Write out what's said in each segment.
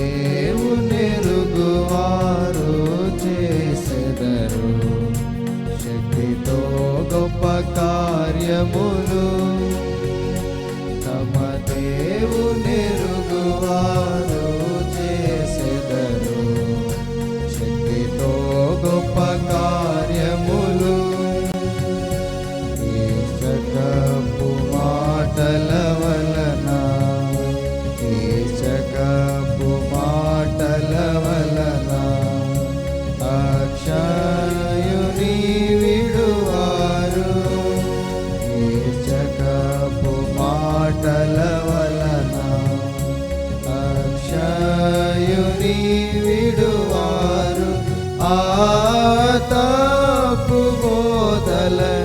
దేవునెరుగువారు చేసెదరు. శక్తితో గొప్ప కార్యములు విడువారు ఆ తప్పు బోధలనేప్పుడు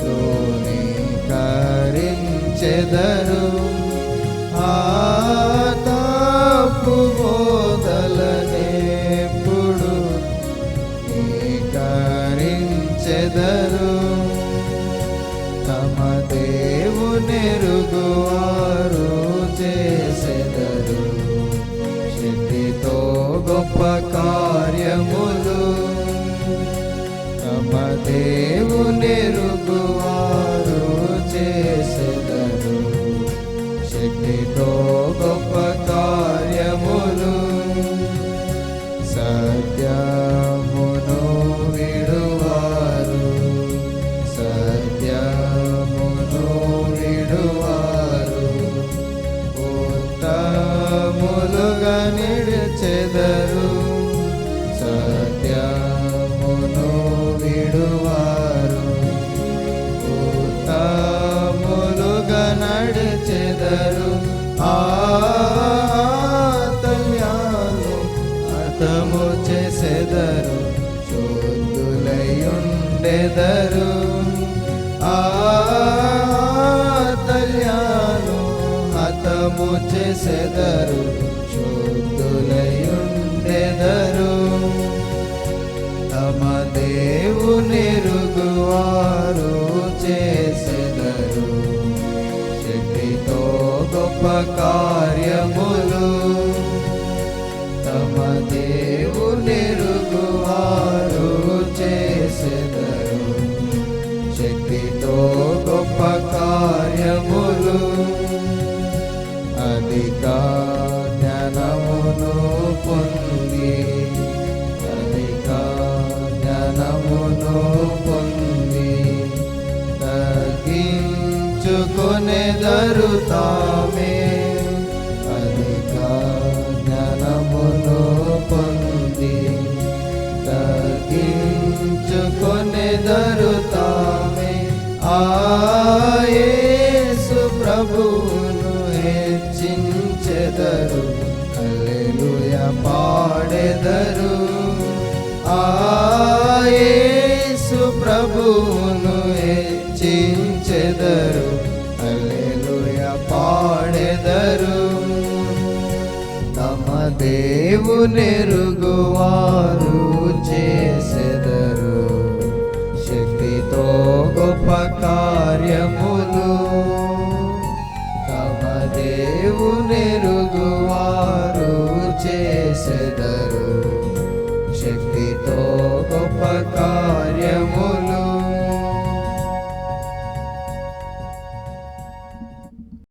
ధృవీకరించెదరు ఆ తప్పు కార్యములు తమ దేవునెరుగువారు చేసెదరు శక్తితో గొప్ప కార్యములు సత్యమును విడువారు. సత్యమును విడువారు. ఉత్తములుగా నిడిచెదరు శోధులయుండెదరు ఆతల్యాలు హతము చేసెదరు. శోధులయుండెదరు. తమ దేవునిరుగువారు చేసెదరు. శక్తితో గొప్ప కార్యము ఎంతో గొప్ప కార్యములు అధిక జ్ఞానమును పొంది అధిక జ్ఞానమును పొంది తగ్గించుకునే దరుతా పాడెదరు. అల్లెలుయ పాడెదరు. ఆయేసు ప్రభువును హెచ్చించెదరు. అల్లెలుయ పాడెదరు. తమ దేవునెరుగువారు చేసెదరు. శక్తితో గొప్ప కార్యములు. తమ దేవునెరుగువారు చేసెదరు. శక్తితో